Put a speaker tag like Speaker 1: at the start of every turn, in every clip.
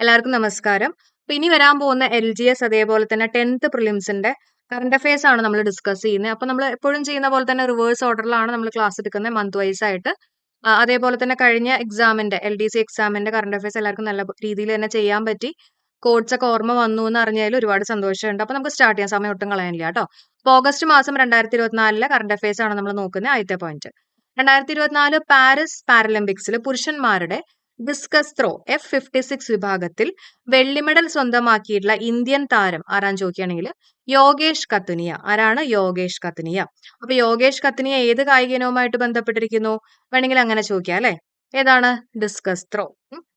Speaker 1: എല്ലാവർക്കും നമസ്കാരം. ഇനി വരാൻ പോകുന്ന എൽ ജി എസ് അതേപോലെ തന്നെ ടെൻത്ത് പ്രിലിംസിന്റെ കറണ്ട് അഫയേഴ്സ് ആണ് നമ്മൾ ഡിസ്കസ് ചെയ്യുന്നത്. അപ്പൊ നമ്മൾ എപ്പോഴും ചെയ്യുന്ന പോലെ തന്നെ റിവേഴ്സ് ഓർഡറിലാണ് നമ്മൾ ക്ലാസ് എടുക്കുന്നത് മന്ത് വൈസ് ആയിട്ട് അതേപോലെ തന്നെ കഴിഞ്ഞ എക്സാമിന്റെ എൽ ഡി സി എക്സാമിന്റെ കറണ്ട് അഫയേഴ്സ് എല്ലാവർക്കും നല്ല രീതിയിൽ തന്നെ ചെയ്യാൻ പറ്റി. കോഡ്സ് ഒക്കെ ഓർമ്മ വന്നു എന്ന് അറിഞ്ഞാൽ ഒരുപാട് സന്തോഷമുണ്ട്. അപ്പൊ നമുക്ക് സ്റ്റാർട്ട് ചെയ്യാൻ സമയം ഒട്ടും കളയാനില്ല കേട്ടോ. അപ്പൊ ഓഗസ്റ്റ് മാസം രണ്ടായിരത്തി ഇരുപത്തിനാലിലെ കറണ്ട് അഫയേഴ്സ് ആണ് നമ്മൾ നോക്കുന്നത് ആദ്യത്തെ പോയിന്റ് രണ്ടായിരത്തി ഇരുപത്തിനാല് പാരീസ് പാരലിമ്പിക്സിൽ പുരുഷന്മാരുടെ discus throw F fifty six വിഭാഗത്തിൽ വെള്ളി മെഡൽ സ്വന്തമാക്കിയിട്ടുള്ള ഇന്ത്യൻ താരം ആരാന്ന് ചോദിക്കുകയാണെങ്കിൽ യോഗേഷ് കത്തുനിയ ആരാണ് യോഗേഷ് കത്തുനിയ അപ്പൊ യോഗേഷ് കത്തുനിയ ഏത് കായിക ഇനവുമായിട്ട് ബന്ധപ്പെട്ടിരിക്കുന്നു? വേണമെങ്കിൽ അങ്ങനെ ചോദിക്കാം അല്ലെ? ഏതാണ്? ഡിസ്കസ് ത്രോ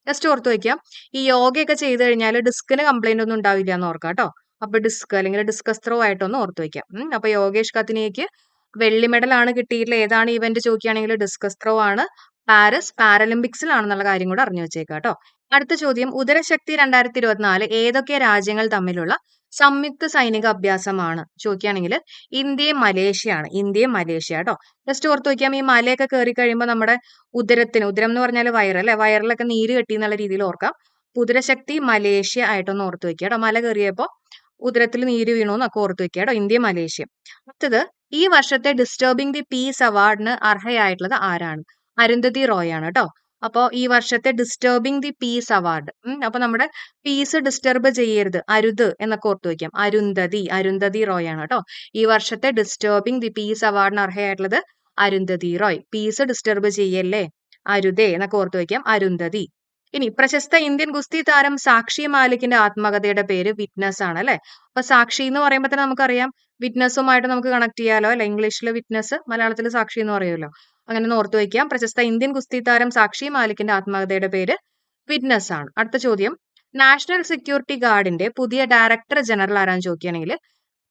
Speaker 1: ജസ്റ്റ് ഓർത്ത് വയ്ക്കാം ഈ യോഗയൊക്കെ ചെയ്തു കഴിഞ്ഞാൽ ഡിസ്കിന് കംപ്ലൈന്റ് ഒന്നും ഉണ്ടാവില്ല എന്ന് ഓർക്കാം കേട്ടോ. അപ്പൊ ഡിസ്ക് അല്ലെങ്കിൽ ഡിസ്കസ് ത്രോ ആയിട്ടൊന്ന് ഓർത്ത് വയ്ക്കാം. അപ്പൊ യോഗേഷ് കത്തുനിയക്ക് വെള്ളി ആണ് കിട്ടിയിട്ടുള്ള ഏതാണ് ഇവന്റ് ചോദിക്കുകയാണെങ്കിൽ ഡിസ്കസ് ത്രോ ആണ്. പാരീസ് പാരലിമ്പിക്സിലാണെന്നുള്ള കാര്യം കൂടെ അറിഞ്ഞു വെച്ചേക്കാം കേട്ടോ. അടുത്ത ചോദ്യം. ഉദരശക്തി രണ്ടായിരത്തി ഇരുപത്തിനാല് ഏതൊക്കെ രാജ്യങ്ങൾ തമ്മിലുള്ള സംയുക്ത സൈനിക അഭ്യാസമാണ്? ചോദിക്കുകയാണെങ്കിൽ ഇന്ത്യയും മലേഷ്യയാണ്. ഇന്ത്യയും മലേഷ്യ കേട്ടോ. ജസ്റ്റ് ഓർത്ത് വയ്ക്കാം ഈ മലയൊക്കെ കയറി കഴിയുമ്പോൾ നമ്മുടെ ഉദരത്തിന് ഉദരം എന്ന് പറഞ്ഞാൽ വയറ് അല്ലെ? വയറിലൊക്കെ നീര് കെട്ടി എന്നുള്ള രീതിയിൽ ഓർക്കാം. ഉദരശക്തി മലേഷ്യ ആയിട്ടൊന്ന് ഓർത്ത് വെക്കുക കേട്ടോ. മല കയറിയപ്പോൾ ഉദരത്തിൽ നീര് വീണു എന്നൊക്കെ ഓർത്ത് വെക്കുക കേട്ടോ. India Malaysia. അടുത്തത് ഈ വർഷത്തെ ഡിസ്റ്റർബിംഗ് ദി പീസ് അവാർഡിന് അർഹയായിട്ടുള്ളത് ആരാണ്? അരുന്ധതി റോയ് ആണ് കേട്ടോ അപ്പോ ഈ വർഷത്തെ ഡിസ്റ്റർബിംഗ് ദി പീസ് അവാർഡ് അപ്പൊ നമ്മുടെ പീസ് ഡിസ്റ്റർബ് ചെയ്യരുത് അരുത് എന്നൊക്കെ ഓർത്ത് വയ്ക്കാം അരുന്ധതി അരുന്ധതി റോയ് ആണ് കേട്ടോ ഈ വർഷത്തെ ഡിസ്റ്റർബിംഗ് ദി പീസ് അവാർഡിന് അർഹയായിട്ടുള്ളത് അരുന്ധതി റോയ്. പീസ് ഡിസ്റ്റർബ് ചെയ്യല്ലേ അരുതേ എന്നൊക്കെ ഓർത്ത് വയ്ക്കാം അരുന്ധതി. ഇനി പ്രശസ്ത ഇന്ത്യൻ ഗുസ്തി താരം സാക്ഷി മാലിക്കിന്റെ ആത്മകഥയുടെ പേര് വിറ്റ്നസ് ആണ് അല്ലെ? അപ്പൊ സാക്ഷി എന്ന് പറയുമ്പോൾ തന്നെ നമുക്കറിയാം വിറ്റ്നസ്സുമായിട്ട് നമുക്ക് കണക്ട് ചെയ്യാലോ? അല്ലെ ഇംഗ്ലീഷിൽ വിറ്റ്നസ് മലയാളത്തിൽ സാക്ഷി എന്ന് പറയുമല്ലോ. അങ്ങനെ ഓർത്തു വയ്ക്കാം പ്രശസ്ത ഇന്ത്യൻ ഗുസ്തി താരം സാക്ഷി മാലിക്കിന്റെ ആത്മകഥയുടെ പേര് വിറ്റ്നസ് ആണ്. അടുത്ത ചോദ്യം. നാഷണൽ സെക്യൂരിറ്റി ഗാർഡിന്റെ പുതിയ ഡയറക്ടർ ജനറൽ ആരാന്ന് ചോദിക്കുകയാണെങ്കിൽ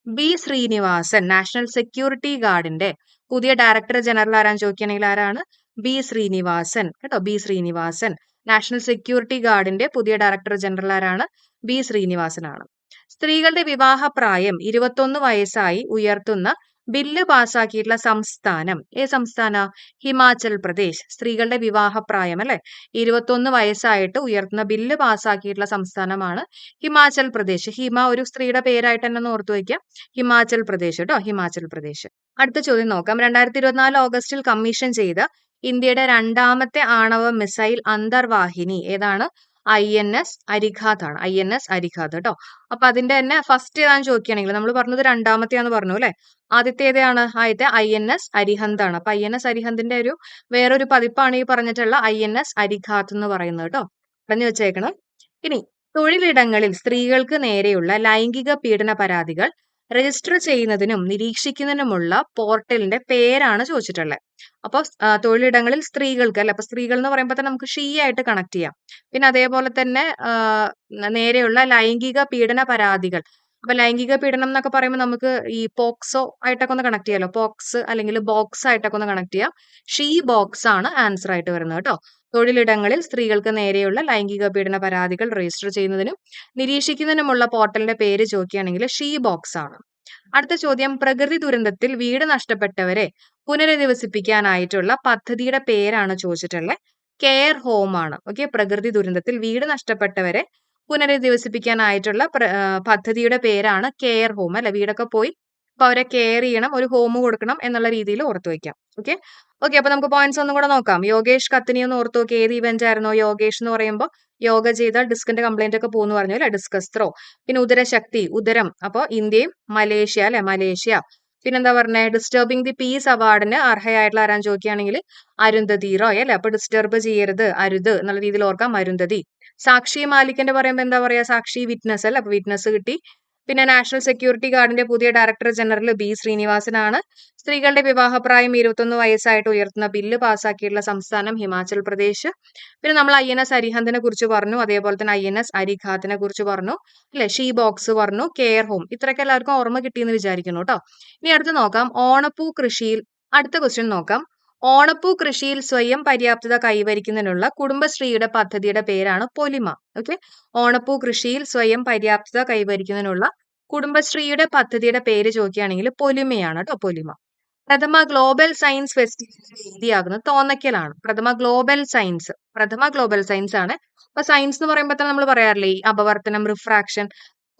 Speaker 1: ബി ശ്രീനിവാസൻ നാഷണൽ സെക്യൂരിറ്റി ഗാർഡിന്റെ പുതിയ ഡയറക്ടർ ജനറൽ ആരാന്ന് ചോദിക്കുകയാണെങ്കിൽ ആരാണ്? ബി ശ്രീനിവാസൻ. കേട്ടോ ബി ശ്രീനിവാസൻ. നാഷണൽ സെക്യൂരിറ്റി ഗാർഡിന്റെ പുതിയ ഡയറക്ടർ ജനറൽ ആരാണ്? ബി ശ്രീനിവാസനാണ്. സ്ത്രീകളുടെ വിവാഹ പ്രായം ഇരുപത്തൊന്ന് വയസ്സായി ഉയർത്തുന്ന ബില്ല് പാസാക്കിയിട്ടുള്ള സംസ്ഥാനം. ഏ സംസ്ഥാന? ഹിമാചൽ പ്രദേശ്. സ്ത്രീകളുടെ വിവാഹപ്രായം അല്ലെ? ഇരുപത്തൊന്ന് വയസ്സായിട്ട് ഉയർത്തുന്ന ബില്ല് പാസാക്കിയിട്ടുള്ള സംസ്ഥാനമാണ് ഹിമാചൽ പ്രദേശ്. ഹിമ ഒരു സ്ത്രീയുടെ പേരായിട്ട് തന്നെ ഓർത്തു വയ്ക്കാം. ഹിമാചൽ പ്രദേശ് കേട്ടോ ഹിമാചൽ പ്രദേശ്. അടുത്ത ചോദ്യം നോക്കാം. രണ്ടായിരത്തി ഇരുപത്തിനാല് ഓഗസ്റ്റിൽ കമ്മീഷൻ ചെയ്ത ഇന്ത്യയുടെ രണ്ടാമത്തെ ആണവ മിസൈൽ അന്തർവാഹിനി ഏതാണ്? ഐ എൻ എസ് അരിഘാത് ആണ്. ഐ എൻ എസ് അരിഘാത് കേട്ടോ അപ്പൊ അതിന്റെ തന്നെ ഫസ്റ്റ് ഏതാന്ന് ചോദിക്കുകയാണെങ്കിൽ നമ്മൾ പറഞ്ഞത് രണ്ടാമത്തെയാന്ന് പറഞ്ഞു അല്ലെ? ആദ്യത്തെ ഏതാണ് ആദ്യത്തെ ഐ എൻ എസ് അരിഹന്ത് ആണ്. അപ്പൊ ഐ എൻ എസ് അരിഹന്തിന്റെ ഒരു വേറൊരു പതിപ്പാണ് ഈ പറഞ്ഞിട്ടുള്ള ഐ എൻ എസ് അരിഘാത്ത് എന്ന് പറയുന്നത് കേട്ടോ പറഞ്ഞു വെച്ചേക്കണം. ഇനി തൊഴിലിടങ്ങളിൽ സ്ത്രീകൾക്ക് നേരെയുള്ള ലൈംഗിക പീഡന പരാതികൾ രജിസ്റ്റർ ചെയ്യുന്നതിനും നിരീക്ഷിക്കുന്നതിനുമുള്ള പോർട്ടലിന്റെ പേരാണ് ചോദിച്ചിട്ടുള്ളത്. അപ്പോൾ തൊഴിലിടങ്ങളിൽ സ്ത്രീകൾക്ക് അല്ലെ അപ്പൊ സ്ത്രീകൾ എന്ന് പറയുമ്പോൾ തന്നെ നമുക്ക് ഷീ ആയിട്ട് കണക്ട് ചെയ്യാം. പിന്നെ അതേപോലെ തന്നെ നേരെയുള്ള ലൈംഗിക പീഡന പരാതികൾ. അപ്പൊ ലൈംഗിക പീഡനം എന്നൊക്കെ പറയുമ്പോൾ നമുക്ക് ഈ പോക്സോ ആയിട്ടൊക്കെ ഒന്ന് കണക്ട് ചെയ്യാലോ. പോക്സ് അല്ലെങ്കിൽ ബോക്സ് ആയിട്ടൊക്കെ ഒന്ന് കണക്ട് ചെയ്യാം. ഷീ ബോക്സ് ആണ് ആൻസർ ആയിട്ട് വരുന്നത് കേട്ടോ. തൊഴിലിടങ്ങളിൽ സ്ത്രീകൾക്ക് നേരെയുള്ള ലൈംഗിക പീഡന പരാതികൾ രജിസ്റ്റർ ചെയ്യുന്നതിനും നിരീക്ഷിക്കുന്നതിനുമുള്ള പോർട്ടലിന്റെ പേര് ചോദിക്കുകയാണെങ്കിൽ ഷീ ബോക്സ് ആണ്. അടുത്ത ചോദ്യം പ്രകൃതി ദുരന്തത്തിൽ വീട് നഷ്ടപ്പെട്ടവരെ പുനരധിവസിപ്പിക്കാനായിട്ടുള്ള പദ്ധതിയുടെ പേരാണ് ചോദിച്ചിട്ടുള്ളത്. കെയർ ഹോം ആണ്. ഓക്കെ പ്രകൃതി ദുരന്തത്തിൽ വീട് നഷ്ടപ്പെട്ടവരെ പുനരധിവസിപ്പിക്കാനായിട്ടുള്ള പദ്ധതിയുടെ പേരാണ് കെയർ ഹോം അല്ലെ? വീടൊക്കെ പോയി അപ്പൊ അവരെ കെയർ ചെയ്യണം ഒരു ഹോം കൊടുക്കണം എന്നുള്ള രീതിയിൽ ഓർത്തു വയ്ക്കാം ഓക്കെ? ഓക്കെ അപ്പൊ നമുക്ക് പോയിന്റ്സ് ഒന്നും കൂടെ നോക്കാം. യോഗേഷ് കത്തിനി ഒന്ന് ഓർത്തു നോക്കി. ഏത് ഇവന്റ് ആയിരുന്നു? യോഗേഷ് എന്ന് പറയുമ്പോൾ യോഗ ചെയ്താൽ ഡിസ്കിന്റെ കംപ്ലൈന്റ് ഒക്കെ പോകുന്നു പറഞ്ഞു അല്ലെ? Discus throw. പിന്നെ ഉദരശക്തി ഉദരം. അപ്പൊ ഇന്ത്യയും മലേഷ്യ അല്ലെ? മലേഷ്യ. പിന്നെന്താ പറഞ്ഞേ? ഡിസ്റ്റർബിംഗ് ദി പീസ് അവാർഡിന് അർഹയായിട്ടുള്ള ആരാൻ ചോദിക്കുകയാണെങ്കിൽ അരുന്ധതി റോയ് അല്ലെ? അപ്പൊ ഡിസ്റ്റർബ് ചെയ്യരുത് അരുത് എന്നുള്ള രീതിയിൽ ഓർക്കാം അരുന്ധതി. സാക്ഷി മാലിക്കിന്റെ പറയുമ്പോൾ എന്താ പറയാ സാക്ഷി വിറ്റ്നസ് അല്ലെ? അപ്പൊ വിറ്റ്നസ് കിട്ടി. പിന്നെ നാഷണൽ സെക്യൂരിറ്റി ഗാർഡിന്റെ പുതിയ ഡയറക്ടർ ജനറൽ ബി ശ്രീനിവാസനാണ്. സ്ത്രീകളുടെ വിവാഹപ്രായം ഇരുപത്തൊന്ന് വയസ്സായിട്ട് ഉയർത്തുന്ന ബില്ല് പാസ്സാക്കിയിട്ടുള്ള സംസ്ഥാനം ഹിമാചൽ പ്രദേശ്. പിന്നെ നമ്മൾ ഐ എൻ എസ് അരിഹന്തിനെ കുറിച്ച് പറഞ്ഞു അതേപോലെ തന്നെ ഐ എൻ എസ് അരിഘാത്തിനെ കുറിച്ച് പറഞ്ഞു അല്ലെ? ഷീ ബോക്സ് പറഞ്ഞു കെയർ ഹോം. ഇത്രയൊക്കെ എല്ലാവർക്കും ഓർമ്മ കിട്ടിയെന്ന് വിചാരിക്കുന്നു കേട്ടോ. ഇനി അടുത്ത് നോക്കാം ഓണപ്പൂ കൃഷിയിൽ അടുത്ത ക്വസ്റ്റ്യൻ നോക്കാം. ഓണപ്പൂ കൃഷിയിൽ സ്വയം പര്യാപ്തത കൈവരിക്കുന്നതിനുള്ള കുടുംബശ്രീയുടെ പദ്ധതിയുടെ പേരാണ് പൊലിമ. ഓക്കെ ഓണപ്പൂ കൃഷിയിൽ സ്വയം പര്യാപ്തത കൈവരിക്കുന്നതിനുള്ള കുടുംബശ്രീയുടെ പദ്ധതിയുടെ പേര് ചോദിക്കുകയാണെങ്കിൽ പൊലിമയാണ് കേട്ടോ പൊലിമ. പ്രഥമ ഗ്ലോബൽ സയൻസ് ഫെസ്റ്റിവൽ വേദിയാകുന്നത് തോന്നയ്ക്കലാണ്. പ്രഥമ ഗ്ലോബൽ സയൻസ്. പ്രഥമ ഗ്ലോബൽ സയൻസ് ആണ് അപ്പൊ സയൻസ് എന്ന് പറയുമ്പോൾ തന്നെ നമ്മൾ പറയാറില്ലേ? ഈ അപവർത്തനം റിഫ്രാക്ഷൻ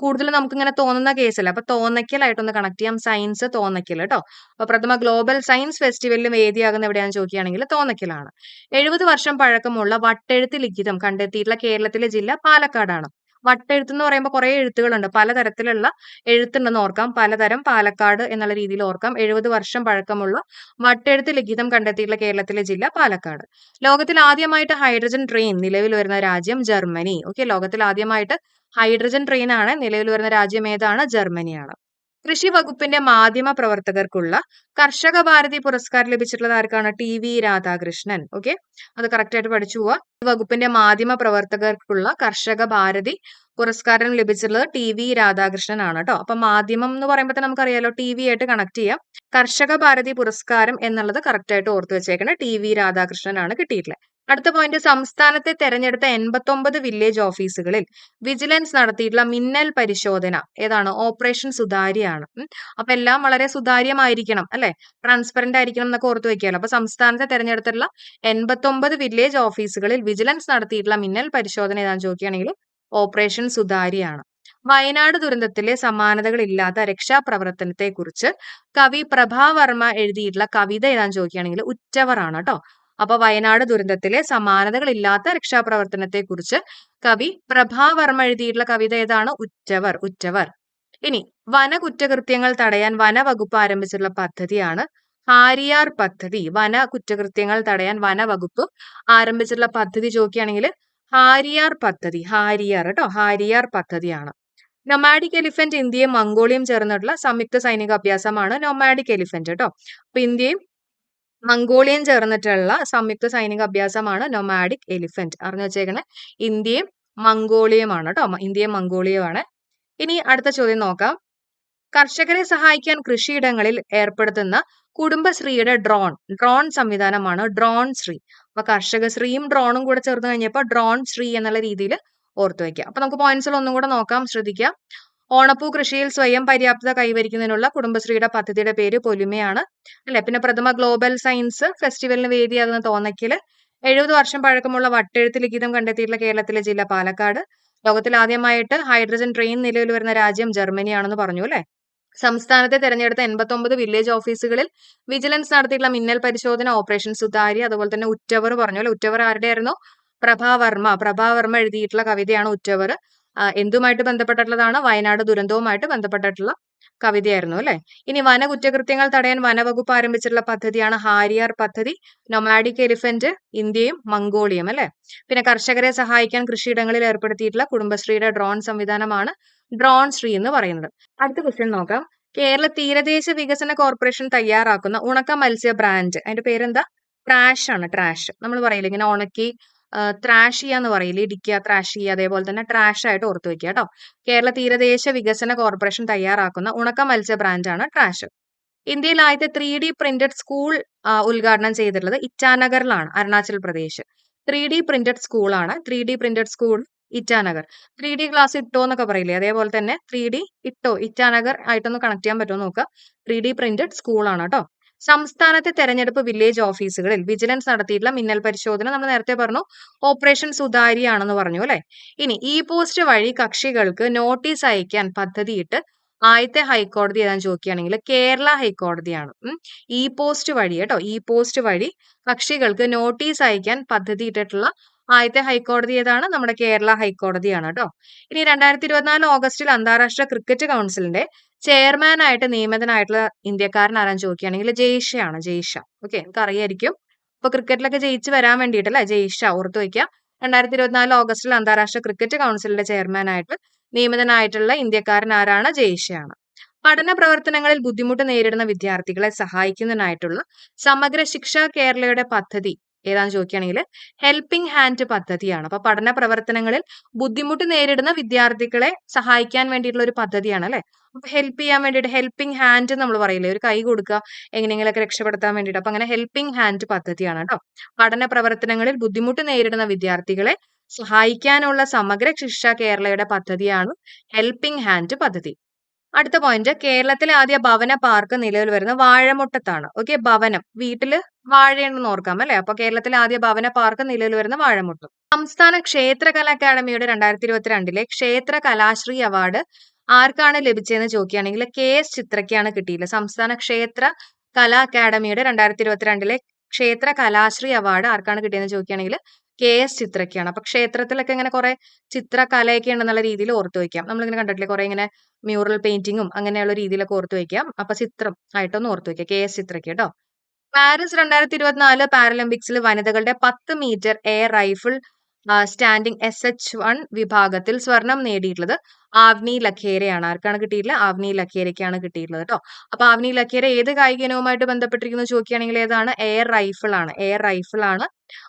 Speaker 1: കൂടുതൽ നമുക്ക് ഇങ്ങനെ തോന്നുന്ന കേസല്ല അപ്പൊ തോന്നയ്ക്കലായിട്ടൊന്ന് കണക്ട് ചെയ്യാം. സയൻസ് തോന്നയ്ക്കൽ കേട്ടോ അപ്പൊ പ്രഥമ ഗ്ലോബൽ സയൻസ് ഫെസ്റ്റിവലിലും വേദിയാകുന്ന എവിടെയാണെന്ന് ചോദിക്കുകയാണെങ്കിൽ തോന്നയ്ക്കലാണ്. എഴുപത് വർഷം പഴക്കമുള്ള വട്ടെഴുത്ത് ലിഖിതം കണ്ടെത്തിയിട്ടുള്ള കേരളത്തിലെ ജില്ല പാലക്കാടാണ്. വട്ടെഴുത്ത് എന്ന് പറയുമ്പോൾ കുറേ എഴുത്തുകളുണ്ട്. പലതരത്തിലുള്ള എഴുത്തുണ്ടെന്ന് ഓർക്കാം. പലതരം പാലക്കാട് എന്നുള്ള രീതിയിൽ ഓർക്കാം. എഴുപത് വർഷം പഴക്കമുള്ള വട്ടെഴുത്ത് ലിഖിതം കണ്ടെത്തിയിട്ടുള്ള കേരളത്തിലെ ജില്ല പാലക്കാട്. ലോകത്തിൽ ആദ്യമായിട്ട് ഹൈഡ്രജൻ ട്രെയിൻ നിലവിൽ വരുന്ന രാജ്യം ജർമ്മനി. ഓക്കെ ലോകത്തിൽ ആദ്യമായിട്ട് ഹൈഡ്രജൻ ട്രെയിൻ ആണ് നിലവിൽ വരുന്ന രാജ്യം ഏതാണ്? ജർമ്മനിയാണ്. കൃഷി വകുപ്പിന്റെ മാധ്യമ പ്രവർത്തകർക്കുള്ള കർഷക ഭാരതി പുരസ്കാരം ലഭിച്ചിട്ടുള്ളത് ആർക്കാണ്? T V Radhakrishnan. ഓക്കെ അത് കറക്റ്റ് ആയിട്ട് പഠിച്ചു പോവാ. വകുപ്പിന്റെ മാധ്യമ പ്രവർത്തകർക്കുള്ള കർഷക ഭാരതി പുരസ്കാരം ലഭിച്ചിട്ടുള്ളത് ടി വി രാധാകൃഷ്ണൻ ആണ് കേട്ടോ അപ്പൊ മാധ്യമം എന്ന് പറയുമ്പോൾ തന്നെ നമുക്കറിയാലോ ടി വി ആയിട്ട് കണക്ട് ചെയ്യാം. കർഷക ഭാരതി പുരസ്കാരം എന്നുള്ളത് കറക്റ്റ് ആയിട്ട് ഓർത്തു വെച്ചേക്കണേ ടി വി രാധാകൃഷ്ണൻ ആണ് കിട്ടിയിട്ടുള്ളത്. അടുത്ത പോയിന്റ് സംസ്ഥാനത്തെ തെരഞ്ഞെടുത്ത എൺപത്തൊമ്പത് വില്ലേജ് ഓഫീസുകളിൽ വിജിലൻസ് നടത്തിയിട്ടുള്ള മിന്നൽ പരിശോധന. ഏതാണ്? ഓപ്പറേഷൻ സുതാര്യമാണ് അപ്പൊ എല്ലാം വളരെ സുതാര്യമായിരിക്കണം അല്ലെ? ട്രാൻസ്പെറന്റ് ആയിരിക്കണം എന്നൊക്കെ ഓർത്ത് വെക്കാലോ അപ്പൊ സംസ്ഥാനത്തെ തെരഞ്ഞെടുത്തിട്ടുള്ള എൺപത്തൊമ്പത് വില്ലേജ് ഓഫീസുകളിൽ വിജിലൻസ് നടത്തിയിട്ടുള്ള മിന്നൽ പരിശോധന ഏതാണെന്ന് ചോദിക്കുകയാണെങ്കിൽ ഓപ്പറേഷൻ സുതാര്യയാണ്. വയനാട് ദുരന്തത്തിലെ സമാനതകളില്ലാത്ത രക്ഷാപ്രവർത്തനത്തെ കുറിച്ച് കവി പ്രഭാവർമ്മ എഴുതിയിട്ടുള്ള കവിത ഏതാന്ന് ചോദിക്കുകയാണെങ്കിൽ ഉറ്റവറാണ് കേട്ടോ. അപ്പൊ വയനാട് ദുരന്തത്തിലെ സമാനതകളില്ലാത്ത രക്ഷാപ്രവർത്തനത്തെ കുറിച്ച് കവി പ്രഭാവർമ്മ എഴുതിയിട്ടുള്ള കവിത ഏതാണ്? ഉറ്റവർ ഉറ്റവർ. ഇനി വന കുറ്റകൃത്യങ്ങൾ തടയാൻ വനവകുപ്പ് ആരംഭിച്ചിട്ടുള്ള പദ്ധതിയാണ് ഹാരിയാർ പദ്ധതി. വന കുറ്റകൃത്യങ്ങൾ തടയാൻ വനവകുപ്പ് ആരംഭിച്ചിട്ടുള്ള പദ്ധതി ചോദിക്കുകയാണെങ്കിൽ ഹാരിയാർ പദ്ധതി ഹാരിയാർ കേട്ടോ ഹാരിയാർ പദ്ധതിയാണ്. നൊമാഡിക് എലിഫന്റ് ഇന്ത്യയും മംഗോളിയും ചേർന്നിട്ടുള്ള സംയുക്ത സൈനിക അഭ്യാസമാണ് നൊമാഡിക് എലിഫന്റ് കേട്ടോ അപ്പൊ ഇന്ത്യയും മംഗോളിയൻ ചേർന്നിട്ടുള്ള സംയുക്ത സൈനിക അഭ്യാസമാണ് നൊമാഡിക് എലിഫന്റ് അറിഞ്ഞു വെച്ചേക്കണേ. ഇന്ത്യയും മംഗോളിയമാണ് കേട്ടോ ഇന്ത്യയും മംഗോളിയമാണ് ഇനി അടുത്ത ചോദ്യം നോക്കാം. കർഷകരെ സഹായിക്കാൻ കൃഷിയിടങ്ങളിൽ ഏർപ്പെടുത്തുന്ന കുടുംബശ്രീയുടെ ഡ്രോൺ ഡ്രോൺ സംവിധാനമാണ് ഡ്രോൺ ശ്രീ. അപ്പൊ കർഷക ശ്രീയും ഡ്രോണും കൂടെ ചേർന്ന് കഴിഞ്ഞപ്പോൾ ഡ്രോൺ ശ്രീ എന്നുള്ള രീതിയിൽ ഓർത്തു വയ്ക്കുക അപ്പൊ നമുക്ക് പോയിന്റ്സിൽ ഒന്നും കൂടെ നോക്കാം. ശ്രദ്ധിക്കാം. ഓണപ്പൂ കൃഷിയിൽ സ്വയം പര്യാപ്തത കൈവരിക്കുന്നതിനുള്ള കുടുംബശ്രീയുടെ പദ്ധതിയുടെ പേര് പൊലിമയാണ്. അല്ലെ? പിന്നെ പ്രഥമ ഗ്ലോബൽ സയൻസ് ഫെസ്റ്റിവലിന് വേദിയാകുന്ന തോന്നയ്ക്കൽ. എഴുപത് വർഷം പഴക്കമുള്ള വട്ടെഴുത്ത് ലിഖിതം കണ്ടെത്തിയിട്ടുള്ള കേരളത്തിലെ ജില്ല പാലക്കാട്. ലോകത്തിൽ ആദ്യമായിട്ട് ഹൈഡ്രജൻ ട്രെയിൻ നിലവിൽ വരുന്ന രാജ്യം ജർമ്മനിയാണെന്ന് പറഞ്ഞു അല്ലെ? സംസ്ഥാനത്തെ തെരഞ്ഞെടുത്ത എൺപത്തൊമ്പത് വില്ലേജ് ഓഫീസുകളിൽ വിജിലൻസ് നടത്തിയിട്ടുള്ള മിന്നൽ പരിശോധന ഓപ്പറേഷൻ സുതാരി അതുപോലെ തന്നെ ഉറ്റവർ പറഞ്ഞു അല്ലെ? ഉറ്റവർ ആരുടെ ആയിരുന്നു പ്രഭാവർമ്മ പ്രഭാവർമ്മ എഴുതിയിട്ടുള്ള കവിതയാണ് ഉറ്റവർ. എന്തുമായിട്ട് ബന്ധപ്പെട്ടിട്ടുള്ളതാണ്? വയനാട് ദുരന്തവുമായിട്ട് ബന്ധപ്പെട്ടിട്ടുള്ള കവിതയായിരുന്നു അല്ലെ? ഇനി വന കുറ്റകൃത്യങ്ങൾ തടയാൻ വനവകുപ്പ് ആരംഭിച്ചിട്ടുള്ള പദ്ധതിയാണ് ഹാരിയാർ പദ്ധതി. നൊമാഡിക് എലിഫന്റ് ഇന്ത്യയും മംഗോളിയും അല്ലെ? പിന്നെ കർഷകരെ സഹായിക്കാൻ കൃഷിയിടങ്ങളിൽ ഏർപ്പെടുത്തിയിട്ടുള്ള കുടുംബശ്രീയുടെ ഡ്രോൺ സംവിധാനമാണ് ഡ്രോൺ ശ്രീ എന്ന് പറയുന്നത്. അടുത്ത ക്വസ്റ്റ്യൻ നോക്കാം. കേരള തീരദേശ വികസന കോർപ്പറേഷൻ തയ്യാറാക്കുന്ന ഉണക്ക മത്സ്യ ബ്രാൻഡ്. അതിന്റെ പേരെന്താ? ട്രാഷ് ആണ് ട്രാഷ്. നമ്മൾ പറയില്ല ഇങ്ങനെ ഉണക്കി ത്രാഷ് ചെയ്യുക എന്ന് പറയില്ലേ? ഇടിക്കുക ത്രാഷ് ചെയ്യുക അതേപോലെ തന്നെ ട്രാഷ് ആയിട്ട് ഓർത്തു വെക്കുക കേട്ടോ. കേരള തീരദേശ വികസന കോർപ്പറേഷൻ തയ്യാറാക്കുന്ന ഉണക്ക മത്സ്യ ബ്രാൻഡാണ് ട്രാഷ് ഇന്ത്യയിൽ ആദ്യത്തെ ത്രീ ഡി പ്രിന്റഡ് സ്കൂൾ ഉദ്ഘാടനം ചെയ്തിട്ടുള്ളത് ഇറ്റാനഗറിലാണ് Arunachal Pradesh. Three D printed സ്കൂളാണ് three D printed school Itanagar. Three D class ഇട്ടോ എന്നൊക്കെ പറയില്ലേ? അതേപോലെ തന്നെ ത്രീ ഡി ഇട്ടോ ഇറ്റാനഗർ ആയിട്ടൊന്ന് കണക്ട് ചെയ്യാൻ പറ്റുമോ നോക്കുക. ത്രീ ഡി പ്രിന്റഡ് സ്കൂളാണ് കേട്ടോ. സംസ്ഥാനത്തെ തെരഞ്ഞെടുപ്പ് വില്ലേജ് ഓഫീസുകളിൽ വിജിലൻസ് നടത്തിയിട്ടുള്ള മിന്നൽ പരിശോധന നമ്മൾ നേരത്തെ പറഞ്ഞു. ഓപ്പറേഷൻ സുതാരിയാണെന്ന് പറഞ്ഞു അല്ലെ? ഇനി ഈ പോസ്റ്റ് വഴി കക്ഷികൾക്ക് നോട്ടീസ് അയക്കാൻ പദ്ധതിയിട്ട് ആദ്യത്തെ ഹൈക്കോടതി ഏതാന്ന് ചോദിക്കുകയാണെങ്കിൽ കേരള ഹൈക്കോടതിയാണ്. ഇ പോസ്റ്റ് വഴി കേട്ടോ ഇ പോസ്റ്റ് വഴി കക്ഷികൾക്ക് നോട്ടീസ് അയക്കാൻ പദ്ധതി ഇട്ടിട്ടുള്ള ആദ്യത്തെ ഹൈക്കോടതി ഏതാണ്? നമ്മുടെ കേരള ഹൈക്കോടതിയാണ് കേട്ടോ. ഇനി രണ്ടായിരത്തി ഇരുപത്തിനാല് ഓഗസ്റ്റിൽ അന്താരാഷ്ട്ര ക്രിക്കറ്റ് കൗൺസിലിന്റെ ചെയർമാൻ ആയിട്ട് നിയമിതനായിട്ടുള്ള ഇന്ത്യക്കാരൻ ആരാന്ന് ചോദിക്കുകയാണെങ്കിൽ ജയ്ഷയാണ് ജയ്ഷ. ഓക്കെ നിങ്ങൾക്ക് അറിയായിരിക്കും ഇപ്പൊ ക്രിക്കറ്റിലൊക്കെ ജയിച്ച് വരാൻ വേണ്ടിയിട്ടല്ലേ? ജയ്ഷ ഓർത്തു വയ്ക്കുക. രണ്ടായിരത്തി ഇരുപത്തിനാല് ഓഗസ്റ്റിൽ അന്താരാഷ്ട്ര ക്രിക്കറ്റ് കൗൺസിലിന്റെ ചെയർമാനായിട്ട് നിയമിതനായിട്ടുള്ള ഇന്ത്യക്കാരൻ ആരാണ് ജയ്ഷയാണ്. പഠന പ്രവർത്തനങ്ങളിൽ ബുദ്ധിമുട്ട് നേരിടുന്ന വിദ്യാർത്ഥികളെ സഹായിക്കുന്നതിനായിട്ടുള്ള സമഗ്ര ശിക്ഷ കേരളയുടെ പദ്ധതി ഏതാന്ന് ചോദിക്കുകയാണെങ്കിൽ ഹെൽപ്പിംഗ് ഹാൻഡ് പദ്ധതിയാണ്. അപ്പൊ പഠന പ്രവർത്തനങ്ങളിൽ ബുദ്ധിമുട്ട് നേരിടുന്ന വിദ്യാർത്ഥികളെ സഹായിക്കാൻ വേണ്ടിയിട്ടുള്ള ഒരു പദ്ധതിയാണ് അല്ലെ? ഹെൽപ്പ് ചെയ്യാൻ വേണ്ടിയിട്ട് ഹെൽപ്പിംഗ് ഹാൻഡ് നമ്മൾ പറയില്ലേ? ഒരു കൈ കൊടുക്കുക എങ്ങനെയെങ്കിലൊക്കെ രക്ഷപ്പെടുത്താൻ വേണ്ടിയിട്ട്. അപ്പൊ അങ്ങനെ ഹെൽപ്പിംഗ് ഹാൻഡ് പദ്ധതിയാണ് കേട്ടോ. പഠന പ്രവർത്തനങ്ങളിൽ ബുദ്ധിമുട്ട് നേരിടുന്ന വിദ്യാർത്ഥികളെ സഹായിക്കാനുള്ള സമഗ്ര ശിക്ഷ കേരളയുടെ പദ്ധതിയാണ് ഹെൽപ്പിംഗ് ഹാൻഡ് പദ്ധതി. അടുത്ത പോയിന്റ് കേരളത്തിലെ ആദ്യ ഭവന പാർക്ക് നിലവിൽ വരുന്നത് വാഴമുട്ടത്താണ്. ഓക്കെ ഭവനം. വീട്ടിൽ വാഴയുണ്ടെന്ന് ഓർക്കാം അല്ലെ? അപ്പൊ കേരളത്തിലെ ആദ്യ ഭവന പാർക്ക് നിലവിൽ വരുന്ന വാഴമുട്ടം. സംസ്ഥാന ക്ഷേത്രകല അക്കാദമിയുടെ രണ്ടായിരത്തി ഇരുപത്തിരണ്ടിലെ ക്ഷേത്ര കലാശ്രീ അവാർഡ് ആർക്കാണ് ലഭിച്ചതെന്ന് ചോദിക്കുകയാണെങ്കിൽ കെ എസ് ചിത്രയ്ക്കാണ് കിട്ടിയില്ല സംസ്ഥാന ക്ഷേത്ര കലാ അക്കാദമിയുടെ രണ്ടായിരത്തി ഇരുപത്തിരണ്ടിലെ ക്ഷേത്ര കലാശ്രീ അവാർഡ് ആർക്കാണ് കിട്ടിയതെന്ന് ചോദിക്കുകയാണെങ്കിൽ കെ. എസ്. ചിത്രയ്ക്കാണ്. അപ്പൊ ക്ഷേത്രത്തിലൊക്കെ ഇങ്ങനെ കുറെ ചിത്രകലയൊക്കെ ഉണ്ടെന്നുള്ള രീതിയിൽ ഓർത്തു വയ്ക്കാം നമ്മളിങ്ങനെ കണ്ടിട്ടില്ലേ? കുറെ ഇങ്ങനെ മ്യൂറൽ പെയിന്റിങ്ങും അങ്ങനെയുള്ള രീതിയിലൊക്കെ ഓർത്തു വയ്ക്കാം അപ്പൊ ചിത്രം ആയിട്ടൊന്ന് ഓർത്തു വയ്ക്കാം കെ. എസ്. ചിത്രയ്ക്ക് കേട്ടോ. പാരീസ് രണ്ടായിരത്തി ഇരുപത്തിനാല് പാരലിമ്പിക്സിൽ വനിതകളുടെ പത്ത് metre air rifle standing S H one വിഭാഗത്തിൽ സ്വർണം നേടിയിട്ടുള്ളത് ആവ്നി ലഖേരയാണ്. ആർക്കാണ് കിട്ടിയിട്ടില്ല ആവ്നി ലഖേരയ്ക്കാണ് കിട്ടിയിട്ടുള്ളത് കേട്ടോ അപ്പൊ ആവ്നി ലഖേര ഏത് കായിക ഇനവുമായിട്ട് ബന്ധപ്പെട്ടിരിക്കുന്നു ചോദിക്കുകയാണെങ്കിൽ ഏതാണ്? എയർ റൈഫിൾ ആണ്. എയർ റൈഫിൾ ആണ്.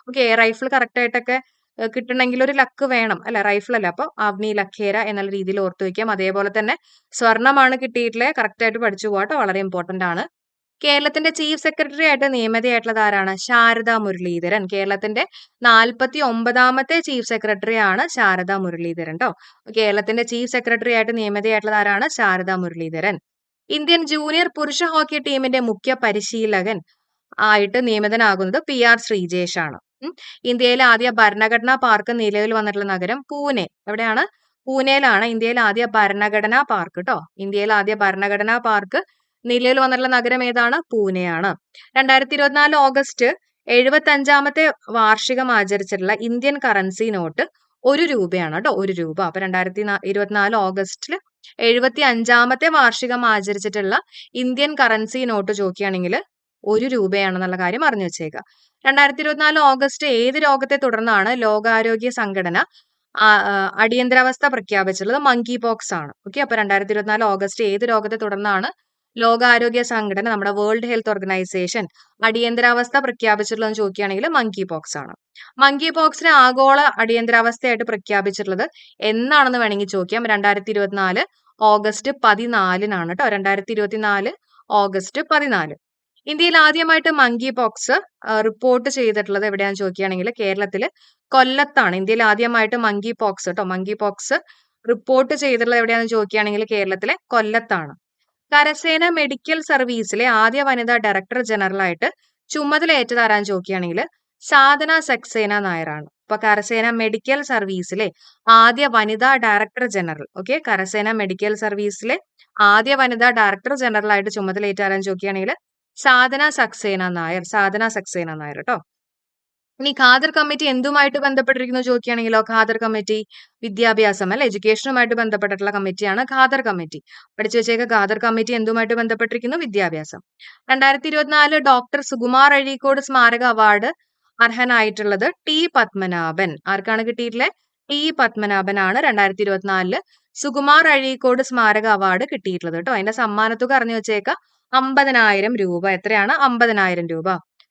Speaker 1: ഓക്കെ എയർ റൈഫിൾ കറക്റ്റ് ആയിട്ടൊക്കെ കിട്ടണമെങ്കിൽ ഒരു ലക്ക് വേണം അല്ല? റൈഫിൾ അല്ല? അപ്പൊ ആവ്നി ലഖേര എന്നുള്ള രീതിയിൽ ഓർത്തു വെക്കാം. അതേപോലെ തന്നെ സ്വർണമാണ് കിട്ടിയിട്ടുള്ളത്. കറക്റ്റ് ആയിട്ട് പഠിച്ചു പോകാട്ടോ വളരെ ഇമ്പോർട്ടന്റ് ആണ്. കേരളത്തിന്റെ ചീഫ് സെക്രട്ടറി ആയിട്ട് നിയമിതയായിട്ടുള്ളത് ആരാണ്? ശാരദ മുരളീധരൻ. കേരളത്തിന്റെ നാൽപ്പത്തി ഒമ്പതാമത്തെ ചീഫ് സെക്രട്ടറി ആണ് ശാരദ മുരളീധരൻ കേട്ടോ കേരളത്തിന്റെ ചീഫ് സെക്രട്ടറി ആയിട്ട് നിയമിതയായിട്ടുള്ളത് ആരാണ്? ശാരദ മുരളീധരൻ. ഇന്ത്യൻ ജൂനിയർ പുരുഷ ഹോക്കി ടീമിന്റെ മുഖ്യ പരിശീലകൻ ആയിട്ട് നിയമിതനാകുന്നത് പി ആർ ശ്രീജേഷ് ആണ്. ഇന്ത്യയിലെ ആദ്യ ഭരണഘടനാ പാർക്ക് നിലവിൽ വന്നിട്ടുള്ള നഗരം പൂനെ. എവിടെയാണ്? പൂനെയിലാണ് ഇന്ത്യയിലെ ആദ്യ ഭരണഘടനാ പാർക്ക് കേട്ടോ ഇന്ത്യയിലെ ആദ്യ ഭരണഘടനാ പാർക്ക് നിലവിൽ വന്നിട്ടുള്ള നഗരം ഏതാണ്? പൂനെയാണ്. രണ്ടായിരത്തി ഇരുപത്തിനാല് ഓഗസ്റ്റ് എഴുപത്തി അഞ്ചാമത്തെ വാർഷികം ആചരിച്ചിട്ടുള്ള ഇന്ത്യൻ കറൻസി നോട്ട് ഒരു രൂപയാണ് കേട്ടോ ഒരു രൂപ. അപ്പൊ രണ്ടായിരത്തി ഇരുപത്തിനാല് ഓഗസ്റ്റിൽ എഴുപത്തി അഞ്ചാമത്തെ വാർഷികം ആചരിച്ചിട്ടുള്ള ഇന്ത്യൻ കറൻസി നോട്ട് ചോദിക്കുകയാണെങ്കിൽ ഒരു രൂപയാണെന്നുള്ള കാര്യം അറിഞ്ഞു വെച്ചേക്കുക രണ്ടായിരത്തി ഇരുപത്തിനാല് ഓഗസ്റ്റ് ഏത് രോഗത്തെ തുടർന്നാണ് ലോകാരോഗ്യ സംഘടന അടിയന്തരാവസ്ഥ പ്രഖ്യാപിച്ചിട്ടുള്ളത്? മങ്കി പോക്സ് ആണ്. ഓക്കെ അപ്പൊ രണ്ടായിരത്തി ഇരുപത്തിനാല് ഓഗസ്റ്റ് ഏത് രോഗത്തെ തുടർന്നാണ് ലോകാരോഗ്യ സംഘടന നമ്മുടെ വേൾഡ് ഹെൽത്ത് ഓർഗനൈസേഷൻ അടിയന്തരാവസ്ഥ പ്രഖ്യാപിച്ചിട്ടുള്ളതെന്ന് ചോദിക്കുകയാണെങ്കിൽ മങ്കി പോക്സ് ആണ്. മങ്കി പോക്സിനെ ആഗോള അടിയന്തരാവസ്ഥയായിട്ട് പ്രഖ്യാപിച്ചിട്ടുള്ളത് എന്നാണെന്ന് വേണമെങ്കിൽ ചോദിക്കാം. രണ്ടായിരത്തി ഇരുപത്തിനാല് ഓഗസ്റ്റ് പതിനാലിനാണ് കേട്ടോ രണ്ടായിരത്തി ഇരുപത്തിനാല് ഓഗസ്റ്റ് പതിനാല്. ഇന്ത്യയിൽ ആദ്യമായിട്ട് മങ്കി പോക്സ് റിപ്പോർട്ട് ചെയ്തിട്ടുള്ളത് എവിടെയാണെന്ന് ചോദിക്കുകയാണെങ്കിൽ കേരളത്തിൽ കൊല്ലത്താണ്. ഇന്ത്യയിൽ ആദ്യമായിട്ട് മങ്കി പോക്സ് കേട്ടോ മങ്കി പോക്സ് റിപ്പോർട്ട് ചെയ്തിട്ടുള്ളത് എവിടെയാണെന്ന് ചോദിക്കുകയാണെങ്കിൽ കേരളത്തിലെ കൊല്ലത്താണ്. കരസേന മെഡിക്കൽ സർവീസിലെ ആദ്യ വനിതാ ഡയറക്ടർ ജനറൽ ആയിട്ട് ചുമതലയേറ്റത് ആരാന്ന് ചോദിക്കുകയാണെങ്കിൽ സാധന സക്സേന നായരാണ്. അപ്പൊ കരസേന മെഡിക്കൽ സർവീസിലെ ആദ്യ വനിതാ ഡയറക്ടർ ജനറൽ ഓക്കെ? കരസേന മെഡിക്കൽ സർവീസിലെ ആദ്യ വനിതാ ഡയറക്ടർ ജനറൽ ആയിട്ട് ചുമതലയേറ്റ ആരാന്ന് ചോദിക്കുകയാണെങ്കിൽ സാധന സക്സേന നായർ സാധന സക്സേന നായർ കേട്ടോ ഇനി ഖാദർ കമ്മിറ്റി എന്തുമായിട്ട് ബന്ധപ്പെട്ടിരിക്കുന്നു ചോദിക്കുകയാണെങ്കിലോ ഖാദർ കമ്മിറ്റി വിദ്യാഭ്യാസം അല്ലെ എഡ്യൂക്കേഷനുമായിട്ട് ബന്ധപ്പെട്ടിട്ടുള്ള കമ്മിറ്റിയാണ് ഖാദർ കമ്മിറ്റി. പഠിച്ചു വെച്ചേക്ക ഖാദർ കമ്മിറ്റി എന്തുമായിട്ട് ബന്ധപ്പെട്ടിരിക്കുന്നു? വിദ്യാഭ്യാസം. രണ്ടായിരത്തി ഇരുപത്തിനാല് ഡോക്ടർ സുകുമാർ അഴീക്കോട് സ്മാരക അവാർഡ് അർഹനായിട്ടുള്ളത് ടി പത്മനാഭൻ. ആർക്കാണ് കിട്ടിയിട്ടുള്ളത് ടി പത്മനാഭനാണ് രണ്ടായിരത്തി ഇരുപത്തിനാലിൽ സുകുമാർ അഴീക്കോട് സ്മാരക അവാർഡ് കിട്ടിയിട്ടുള്ളത് കേട്ടോ. അതിന്റെ സമ്മാനത്തുക അറിഞ്ഞു വെച്ചേക്ക അമ്പതിനായിരം രൂപ. എത്രയാണ്? അമ്പതിനായിരം രൂപ.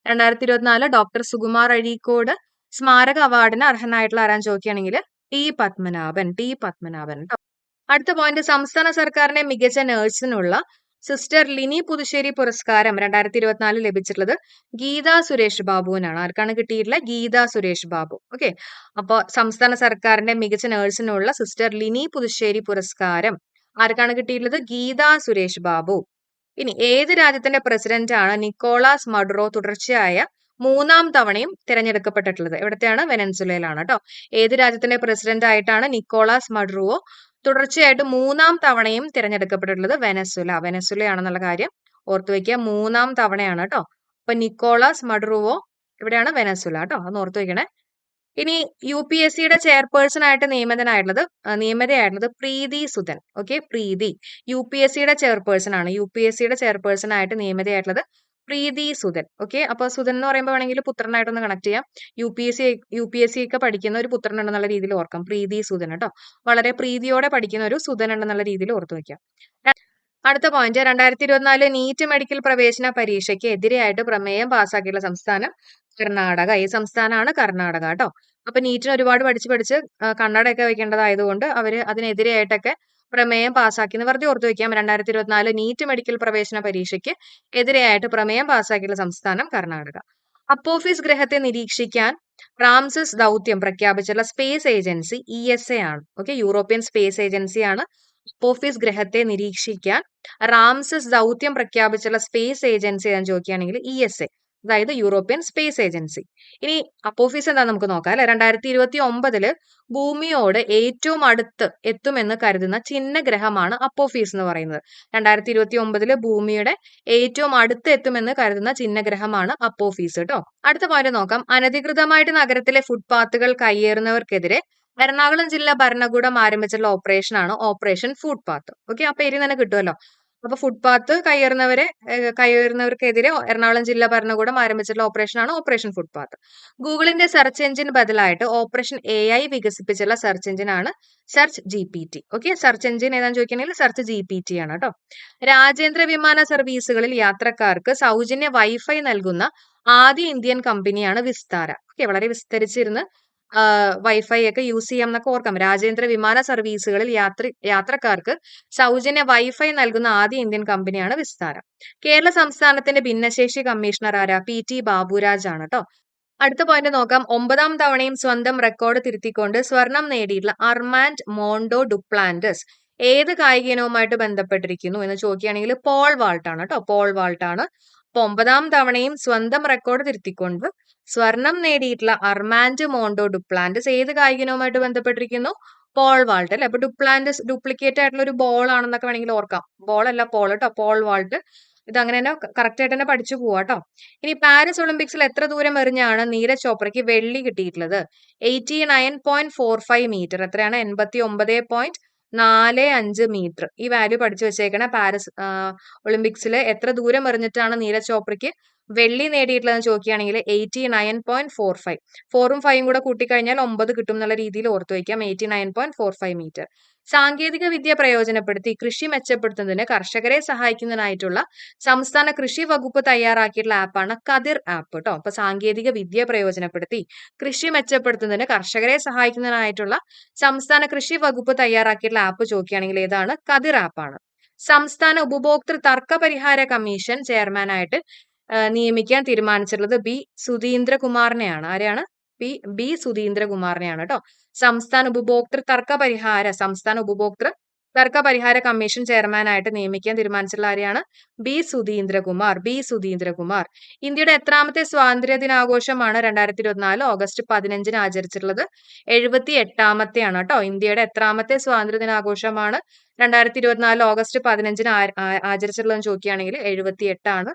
Speaker 1: രണ്ടായിരത്തി ഇരുപത്തിനാല് ഡോക്ടർ സുകുമാർ അഴീക്കോട് സ്മാരക അവാർഡിന് അർഹനായിട്ടുള്ള ആരാൻ ചോദിക്കുകയാണെങ്കിൽ ടി പത്മനാഭൻ ടി പത്മനാഭൻ അടുത്ത പോയിന്റ് സംസ്ഥാന സർക്കാരിന്റെ മികച്ച നേഴ്സിനുള്ള സിസ്റ്റർ ലിനി പുതുശ്ശേരി പുരസ്കാരം രണ്ടായിരത്തി ഇരുപത്തിനാലിൽ ലഭിച്ചിട്ടുള്ളത് ഗീത സുരേഷ് ബാബുവിനാണ്. ആർക്കാണ് കിട്ടിയിട്ടുള്ളത്? ഗീത സുരേഷ് ബാബു. ഓക്കെ അപ്പോൾ സംസ്ഥാന സർക്കാരിന്റെ മികച്ച നേഴ്സിനുള്ള സിസ്റ്റർ ലിനി പുതുശ്ശേരി പുരസ്കാരം ആർക്കാണ് കിട്ടിയിട്ടുള്ളത്? ഗീത സുരേഷ് ബാബു. ഇനി ഏത് രാജ്യത്തിന്റെ പ്രസിഡന്റ് ആണ് നിക്കോളാസ് മഡ്രോ തുടർച്ചയായ മൂന്നാം തവണയും തിരഞ്ഞെടുക്കപ്പെട്ടിട്ടുള്ളത്? എവിടത്തെയാണ്? വെനൻസുലയിലാണ് കേട്ടോ ഏത് രാജ്യത്തിന്റെ പ്രസിഡന്റ് ആയിട്ടാണ് നിക്കോളാസ് മഡുറോ തുടർച്ചയായിട്ട് മൂന്നാം തവണയും തിരഞ്ഞെടുക്കപ്പെട്ടിട്ടുള്ളത്? വെനസുല വെനസുലയാണെന്നുള്ള കാര്യം ഓർത്തു വെക്കുക. മൂന്നാം തവണയാണ് കേട്ടോ അപ്പൊ നിക്കോളാസ് മഡുറുവോ ഇവിടെയാണ് വെനസുല കേട്ടോ അതൊന്ന് ഓർത്തു വെക്കണേ. ഇനി യു പി എസ് സിയുടെ ചെയർപേഴ്സൺ ആയിട്ട് നിയമിതനായിട്ടുള്ളത് നിയമിതയായിട്ടുള്ളത് Preethi Sudhan. Okay Preethi. U P S സിയുടെ ചെയർപേഴ്സൺ ആണ് യു പി എസ് സിയുടെ ചെയർപേഴ്സൺ ആയിട്ട് നിയമിതയായിട്ടുള്ളത് പ്രീതി സുധൻ. ഓക്കെ അപ്പൊ സുധൻ എന്ന് പറയുമ്പോൾ വേണമെങ്കിൽ പുത്രനായിട്ടൊന്ന് കണക്ട് ചെയ്യാം. U P S C U P S C ഒക്കെ പഠിക്കുന്ന ഒരു പുത്രൻ ഉണ്ടെന്നുള്ള രീതിയിൽ ഓർക്കാം. പ്രീതി സുധൻ കേട്ടോ. വളരെ പ്രീതിയോടെ പഠിക്കുന്ന ഒരു സുധൻ ഉണ്ടെന്നുള്ള രീതിയിൽ ഓർത്തു വെക്കാം അടുത്ത പോയിന്റ് രണ്ടായിരത്തി ഇരുപത്തിനാല് നീറ്റ് മെഡിക്കൽ പ്രവേശന പരീക്ഷയ്ക്ക് എതിരെയായിട്ട് പ്രമേയം പാസ്സാക്കിയുള്ള സംസ്ഥാനം കർണാടക ഈ സംസ്ഥാനമാണ് കർണാടക കേട്ടോ അപ്പൊ നീറ്റിന് ഒരുപാട് പഠിച്ച് പഠിച്ച് കണ്ണടയൊക്കെ വെക്കേണ്ടതായതുകൊണ്ട് അവർ അതിനെതിരെയായിട്ടൊക്കെ പ്രമേയം പാസ്സാക്കി എന്ന് വെറുതെ ഓർത്തു വെക്കാം. രണ്ടായിരത്തി ഇരുപത്തിനാല് നീറ്റ് മെഡിക്കൽ പ്രവേശന പരീക്ഷയ്ക്ക് എതിരെയായിട്ട് പ്രമേയം പാസ്സാക്കിയുള്ള സംസ്ഥാനം കർണാടക. അപ്പോഫീസ് ഗ്രഹത്തെ നിരീക്ഷിക്കാൻ റാംസസ് ദൗത്യം പ്രഖ്യാപിച്ചുള്ള space agency E S A ആണ്. ഓക്കെ യൂറോപ്യൻ സ്പേസ് ഏജൻസി ആണ് അപ്പോഫീസ് ഗ്രഹത്തെ നിരീക്ഷിക്കാൻ റാംസസ് ദൗത്യം പ്രഖ്യാപിച്ചുള്ള സ്പേസ് ഏജൻസി ഞാൻ ചോദിക്കുകയാണെങ്കിൽ ഇ എസ് എ. അതായത് യൂറോപ്യൻ സ്പേസ് ഏജൻസി ഇനി അപ്പോഫീസ് എന്താ നമുക്ക് നോക്കാം അല്ലെ? രണ്ടായിരത്തി ഇരുപത്തി ഒമ്പതിൽ ഭൂമിയോട് ഏറ്റവും അടുത്ത് എത്തുമെന്ന് കരുതുന്ന ചിഹ്ന ഗ്രഹമാണ് അപ്പോഫീസ് എന്ന് പറയുന്നത്. രണ്ടായിരത്തി ഇരുപത്തി ഒമ്പതിൽ ഭൂമിയുടെ ഏറ്റവും അടുത്ത് എത്തുമെന്ന് കരുതുന്ന ചിഹ്ന ഗ്രഹമാണ് അപ്പോഫീസ് കേട്ടോ അടുത്ത പോയിന്റ് നോക്കാം. അനധികൃതമായിട്ട് നഗരത്തിലെ ഫുട്പാത്തുകൾ കയ്യേറുന്നവർക്കെതിരെ എറണാകുളം ജില്ലാ ഭരണകൂടം ആരംഭിച്ചിട്ടുള്ള ഓപ്പറേഷൻ ആണ് ഓപ്പറേഷൻ ഫുട്പാത്ത് ഓക്കെ ആ പേര് തന്നെ കിട്ടുമല്ലോ. അപ്പൊ ഫുട്പാത്ത് കയ്യേറുന്നവരെ കയ്യേറുന്നവർക്കെതിരെ എറണാകുളം ജില്ലാ ഭരണകൂടം ആരംഭിച്ചിട്ടുള്ള ഓപ്പറേഷൻ ആണ് ഓപ്പറേഷൻ ഫുട്പാത്ത് ഗൂഗിളിന്റെ സെർച്ച് എഞ്ചിൻ ബദലായിട്ട് ഓപ്പറേഷൻ എ ഐ വികസിപ്പിച്ചുള്ള സെർച്ച് എഞ്ചിൻ ആണ് search G P T okay search engine ഏതാണെന്ന് ചോദിക്കുകയാണെങ്കിൽ സെർച്ച് ജി പി ടി ആണ് കേട്ടോ രാജ്യാന്തര വിമാന സർവീസുകളിൽ യാത്രക്കാർക്ക് സൗജന്യ വൈഫൈ നൽകുന്ന ആദ്യ ഇന്ത്യൻ കമ്പനിയാണ് വിസ്താര. ഓക്കെ വളരെ വിസ്തരിച്ചിരുന്ന് വൈഫൈ ഒക്കെ യൂസ് ചെയ്യാം എന്നൊക്കെ ഓർക്കാം. രാജ്യാന്തര വിമാന സർവീസുകളിൽ യാത്ര യാത്രക്കാർക്ക് സൗജന്യ വൈഫൈ നൽകുന്ന ആദ്യ ഇന്ത്യൻ കമ്പനിയാണ് വിസ്താര. കേരള സംസ്ഥാനത്തിന്റെ ഭിന്നശേഷി കമ്മീഷണർ ആരാ? പി ടി ബാബുരാജ് ആണ് കേട്ടോ അടുത്ത പോയിന്റ് നോക്കാം. ഒമ്പതാം തവണയും സ്വന്തം റെക്കോർഡ് തിരുത്തിക്കൊണ്ട് സ്വർണം നേടിയിട്ടുള്ള അർമാൻഡ് മോണ്ടോ ഡുപ്ലാൻഡസ് ഏത് കായിക ഇനവുമായിട്ട് ബന്ധപ്പെട്ടിരിക്കുന്നു എന്ന് ചോദിക്കുകയാണെങ്കിൽ പോൾ വാൾട്ടാണ് കേട്ടോ പോൾ വാൾട്ടാണ്. അപ്പൊ ഒമ്പതാം തവണയും സ്വന്തം റെക്കോർഡ് തിരുത്തിക്കൊണ്ട് സ്വർണം നേടിയിട്ടുള്ള അർമാൻഡ് മോണ്ടോ ഡുപ്ലാന്റസ് ഏത് കായിക ഇനവുമായിട്ട് ബന്ധപ്പെട്ടിരിക്കുന്നു? പോൾ വാൾട്ട് അല്ലെ? അപ്പൊ ഡുപ്ലാന്റസ് ഡ്യൂപ്ലിക്കേറ്റ് ആയിട്ടുള്ള ഒരു ബോൾ ആണെന്നൊക്കെ വേണമെങ്കിൽ ഓർക്കാം. ബോൾ അല്ല പോൾ കേട്ടോ പോൾ വാൾട്ട്. ഇത് അങ്ങനെ തന്നെ കറക്റ്റ് ആയിട്ട് തന്നെ പഠിച്ചു പോവാ കേട്ടോ ഇനി പാരീസ് ഒളിമ്പിക്സിൽ എത്ര ദൂരം എറിഞ്ഞാണ് നീരജ് ചോപ്രയ്ക്ക് വെള്ളി കിട്ടിയിട്ടുള്ളത്? Eighty nine point four five metre എത്രയാണ്? എൺപത്തി ഒമ്പത് പോയിന്റ് നാല് അഞ്ച് മീറ്റർ ഈ വാല്യൂ പഠിച്ചു വെച്ചേക്കണേ. പാരീസ് ഒളിമ്പിക്സിൽ എത്ര ദൂരം എറിഞ്ഞിട്ടാണ് നീരജ് ചോപ്രയ്ക്ക് വെള്ളി നേടിയിട്ടുള്ളതെന്ന് ചോദിക്കുകയാണെങ്കിൽ eighty nine point four five ഫോറും ഫൈവും കൂടെ കൂട്ടിക്കഴിഞ്ഞാൽ ഒമ്പത് കിട്ടും എന്നുള്ള രീതിയിൽ ഓർത്തു വയ്ക്കാം. Eighty nine point four five metre സാങ്കേതിക വിദ്യ പ്രയോജനപ്പെടുത്തി കൃഷി മെച്ചപ്പെടുത്തുന്നതിന് കർഷകരെ സഹായിക്കുന്നതിനായിട്ടുള്ള സംസ്ഥാന കൃഷി വകുപ്പ് തയ്യാറാക്കിയിട്ടുള്ള ആപ്പാണ് കതിർ ആപ്പ് കേട്ടോ അപ്പൊ സാങ്കേതിക വിദ്യ പ്രയോജനപ്പെടുത്തി കൃഷി മെച്ചപ്പെടുത്തുന്നതിന് കർഷകരെ സഹായിക്കുന്നതിനായിട്ടുള്ള സംസ്ഥാന കൃഷി വകുപ്പ് തയ്യാറാക്കിയിട്ടുള്ള ആപ്പ് ചോദിക്കുകയാണെങ്കിൽ ഏതാണ്? കതിർ ആപ്പാണ്. സംസ്ഥാന ഉപഭോക്തൃ തർക്ക പരിഹാര കമ്മീഷൻ ചെയർമാനായിട്ട് നിയമിക്കാൻ തീരുമാനിച്ചിട്ടുള്ളത് ബി സുധീന്ദ്രകുമാറിനെയാണ്. ആരെയാണ്? പി ബി സുധീന്ദ്രകുമാറിനെയാണ് കേട്ടോ. സംസ്ഥാന ഉപഭോക്തൃ തർക്ക പരിഹാര സംസ്ഥാന ഉപഭോക്തൃ തർക്ക പരിഹാര കമ്മീഷൻ ചെയർമാനായിട്ട് നിയമിക്കാൻ തീരുമാനിച്ചിട്ടുള്ള ആരെയാണ്? ബി സുധീന്ദ്രകുമാർ. ബി സുധീന്ദ്രകുമാർ. ഇന്ത്യയുടെ എത്രാമത്തെ സ്വാതന്ത്ര്യ ദിനാഘോഷമാണ് രണ്ടായിരത്തി ഇരുപത്തിനാല് ഓഗസ്റ്റ് പതിനഞ്ചിന് ആചരിച്ചിട്ടുള്ളത്. എഴുപത്തി എട്ടാമത്തെയാണ് കേട്ടോ. ഇന്ത്യയുടെ എത്രാമത്തെ സ്വാതന്ത്ര്യ ദിനാഘോഷമാണ് രണ്ടായിരത്തി ഇരുപത്തിനാല് ഓഗസ്റ്റ് പതിനഞ്ചിന് ആചരിച്ചിട്ടുള്ളതെന്ന് ചോദിക്കുകയാണെങ്കിൽ എഴുപത്തി എട്ടാണ്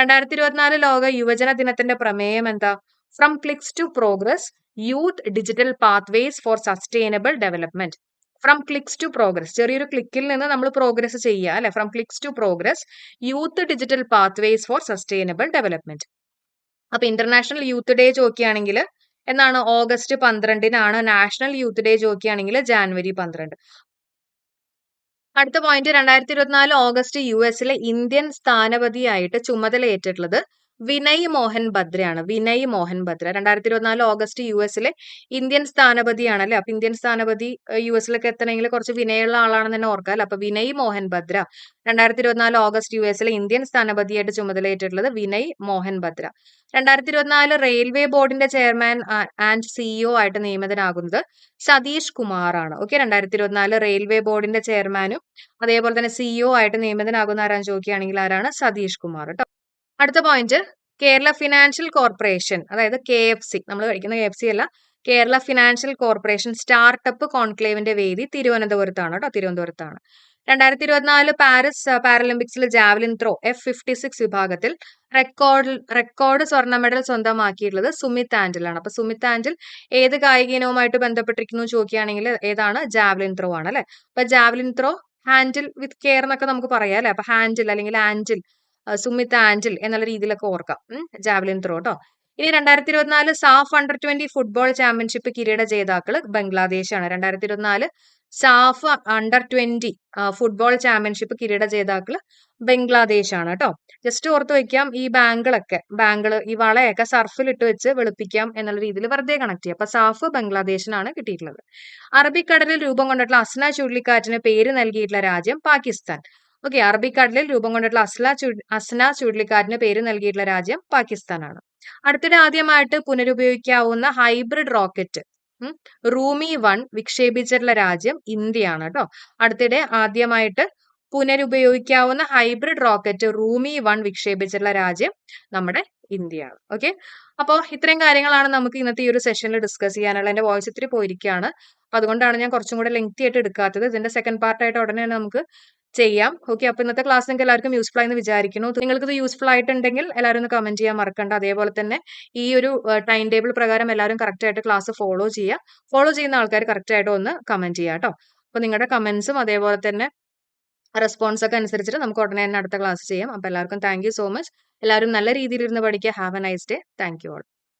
Speaker 1: രണ്ടായിരത്തി ഇരുപത്തിനാല് ലോക യുവജന ദിനത്തിന്റെ പ്രമേയം എന്താ? From clicks to progress youth digital pathways for sustainable development. From clicks to progress ചെറിയൊരു ക്ലിക്കിൽ നിന്ന് നമ്മൾ പ്രോഗ്രസ് ചെയ്യുക അല്ലെ? From clicks to progress youth digital pathways for sustainable development അപ്പൊ ഇന്റർനാഷണൽ യൂത്ത് ഡേ ചോദിക്കുകയാണെങ്കിൽ എന്നാണ്? ഓഗസ്റ്റ് പന്ത്രണ്ടിനാണ് നാഷണൽ യൂത്ത് ഡേ ചോദിക്കുകയാണെങ്കിൽ ജാനുവരി പന്ത്രണ്ട്. അടുത്ത പോയിന്റ് രണ്ടായിരത്തി ഇരുപത്തിനാല് ഓഗസ്റ്റ് യു എസിലെ ഇന്ത്യൻ സ്ഥാനപതിയായിട്ട് ചുമതലയേറ്റിട്ടുള്ളത് വിനയ് മോഹൻ ബദ്രയാണ് വിനയ് മോഹൻ ബദ്ര രണ്ടായിരത്തി ഇരുപത്തിനാല് ഓഗസ്റ്റ് യു എസിലെ ഇന്ത്യൻ സ്ഥാനപതിയാണ് അല്ലെ അപ്പൊ ഇന്ത്യൻ സ്ഥാനപതി യു എസിലൊക്കെ എത്തണമെങ്കിൽ കുറച്ച് വിനയുള്ള ആളാണെന്ന് തന്നെ ഓർക്കാം അല്ലെ? അപ്പൊ വിനയ് മോഹൻ ബദ്ര രണ്ടായിരത്തി ഇരുപത്തിനാല് ഓഗസ്റ്റ് യു എസിലെ ഇന്ത്യൻ സ്ഥാനപതിയായിട്ട് ചുമതലയേറ്റിട്ടുള്ളത് വിനയ് മോഹൻ ബദ്ര രണ്ടായിരത്തി ഇരുപത്തിനാല് റെയിൽവേ ബോർഡിന്റെ ചെയർമാൻ ആൻഡ് സിഇഒ ആയിട്ട് നിയമിതനാകുന്നത് സതീഷ് കുമാർ ആണ് ഓക്കെ രണ്ടായിരത്തി ഇരുപത്തിനാല് റെയിൽവേ ബോർഡിന്റെ ചെയർമാനും അതേപോലെ തന്നെ സിഇഒ ആയിട്ട് നിയമിതനാകുന്ന ആരാന്ന് ചോദിക്കുകയാണെങ്കിൽ ആരാണ്? സതീഷ് കുമാർ. അടുത്ത പോയിന്റ് കേരള ഫിനാൻഷ്യൽ കോർപ്പറേഷൻ അതായത് കെ എഫ് സി നമ്മൾ കഴിക്കുന്ന കെ എഫ് സി അല്ല കേരള ഫിനാൻഷ്യൽ കോർപ്പറേഷൻ സ്റ്റാർട്ടപ്പ് കോൺക്ലേവിന്റെ വേദി തിരുവനന്തപുരത്താണ് കേട്ടോ തിരുവനന്തപുരത്താണ്. രണ്ടായിരത്തി ഇരുപത്തിനാല് Paris പാരലിമ്പിക്സിൽ javelin throw F fifty six വിഭാഗത്തിൽ റെക്കോർഡ് റെക്കോർഡ് സ്വർണ മെഡൽ സ്വന്തമാക്കിയിട്ടുള്ളത് സുമിത് ആൻഡിലാണ് അപ്പൊ സുമിത് ആൻഡിൽ ഏത് കായിക ഇനവുമായിട്ട് ബന്ധപ്പെട്ടിരിക്കുന്നു ചോദിക്കുകയാണെങ്കിൽ ഏതാണ്? ജാവലിൻ ത്രോ ആണ് അല്ലെ? അപ്പൊ javelin throw handle with care എന്നൊക്കെ നമുക്ക് പറയാം അല്ലെ? അപ്പൊ ഹാൻഡിൽ അല്ലെങ്കിൽ ആൻഡിൽ സുമിത് ആൻഡിൽ എന്നുള്ള രീതിയിലൊക്കെ ഓർക്കാം. ജാവലിൻ ത്രോ കേട്ടോ ഇനി രണ്ടായിരത്തി ഇരുപത്തിനാല് SAFF under twenty football championship കിരീട ജേതാക്കൾ ബംഗ്ലാദേശാണ്. രണ്ടായിരത്തി ഇരുപത്തിനാല് SAFF under twenty football championship കിരീട ജേതാക്കൾ ബംഗ്ലാദേശാണ് കേട്ടോ ജസ്റ്റ് ഓർത്ത് വെക്കാം ഈ ബാങ്കുകളൊക്കെ ബാങ്കുകൾ ഈ വളയൊക്കെ സർഫിലിട്ട് വെച്ച് വെളുപ്പിക്കാം എന്നുള്ള രീതിയിൽ വെറുതെ കണക്ട് ചെയ്യാം. അപ്പൊ സാഫ് ബംഗ്ലാദേശിനാണ് കിട്ടിയിട്ടുള്ളത്. അറബിക്കടലിൽ രൂപം കൊണ്ടിട്ടുള്ള അസ്ന ചുഴലിക്കാറ്റിന് പേര് നൽകിയിട്ടുള്ള രാജ്യം പാകിസ്ഥാൻ. ഓക്കെ അറബിക്കടലിൽ രൂപം കൊണ്ടിട്ടുള്ള അസ്ല അസ്ന ചുഴലിക്കാറ്റിന് പേര് നൽകിയിട്ടുള്ള രാജ്യം പാകിസ്ഥാനാണ്. അടുത്തിടെ ആദ്യമായിട്ട് പുനരുപയോഗിക്കാവുന്ന ഹൈബ്രിഡ് റോക്കറ്റ് റൂമി വൺ വിക്ഷേപിച്ചിട്ടുള്ള രാജ്യം ഇന്ത്യയാണ് കേട്ടോ അടുത്തിടെ ആദ്യമായിട്ട് പുനരുപയോഗിക്കാവുന്ന ഹൈബ്രിഡ് റോക്കറ്റ് റൂമി വൺ വിക്ഷേപിച്ചിട്ടുള്ള രാജ്യം നമ്മുടെ ഇന്ത്യയാണ്. ഓക്കെ? അപ്പോൾ ഇത്രയും കാര്യങ്ങളാണ് നമുക്ക് ഇന്നത്തെ ഈ ഒരു സെഷനിൽ ഡിസ്കസ് ചെയ്യാനുള്ള എന്റെ വോയിസ് ഇത്തിരി പോയിരിക്കുകയാണ്. അപ്പൊ അതുകൊണ്ടാണ് ഞാൻ കുറച്ചും കൂടെ ലെങ്തി ആയിട്ട് എടുക്കാത്തത്. ഇതിന്റെ സെക്കൻഡ് പാർട്ടായിട്ട് ഉടനെ തന്നെ നമുക്ക് ചെയ്യാം. ഓക്കെ അപ്പൊ ഇന്നത്തെ ക്ലാസ് നിങ്ങൾക്ക് എല്ലാവർക്കും യൂസ്ഫുൾ ആയെന്ന് വിചാരിക്കുന്നു. നിങ്ങൾക്ക് ഇത് യൂസ്ഫുൾ ആയിട്ടുണ്ടെങ്കിൽ എല്ലാവരും ഒന്ന് കമന്റ് ചെയ്യാൻ മറക്കണ്ട. അതേപോലെ തന്നെ ഈ ഒരു ടൈം ടേബിൾ പ്രകാരം എല്ലാവരും കറക്റ്റ് ആയിട്ട് ക്ലാസ് ഫോളോ ചെയ്യുക. ഫോളോ ചെയ്യുന്ന ആൾക്കാർ കറക്റ്റ് ആയിട്ട് ഒന്ന് കമന്റ് ചെയ്യുക കേട്ടോ. അപ്പൊ നിങ്ങളുടെ കമന്റ്സും അതേപോലെ തന്നെ റെസ്പോൺസ് ഒക്കെ അനുസരിച്ചിട്ട് നമുക്ക് ഉടനെ തന്നെ അടുത്ത ക്ലാസ് ചെയ്യാം. അപ്പൊ എല്ലാവർക്കും താങ്ക് സോ മച്ച് എല്ലാവരും നല്ല രീതിയിൽ ഇരുന്ന് പഠിക്കുക. Have a nice day thank you all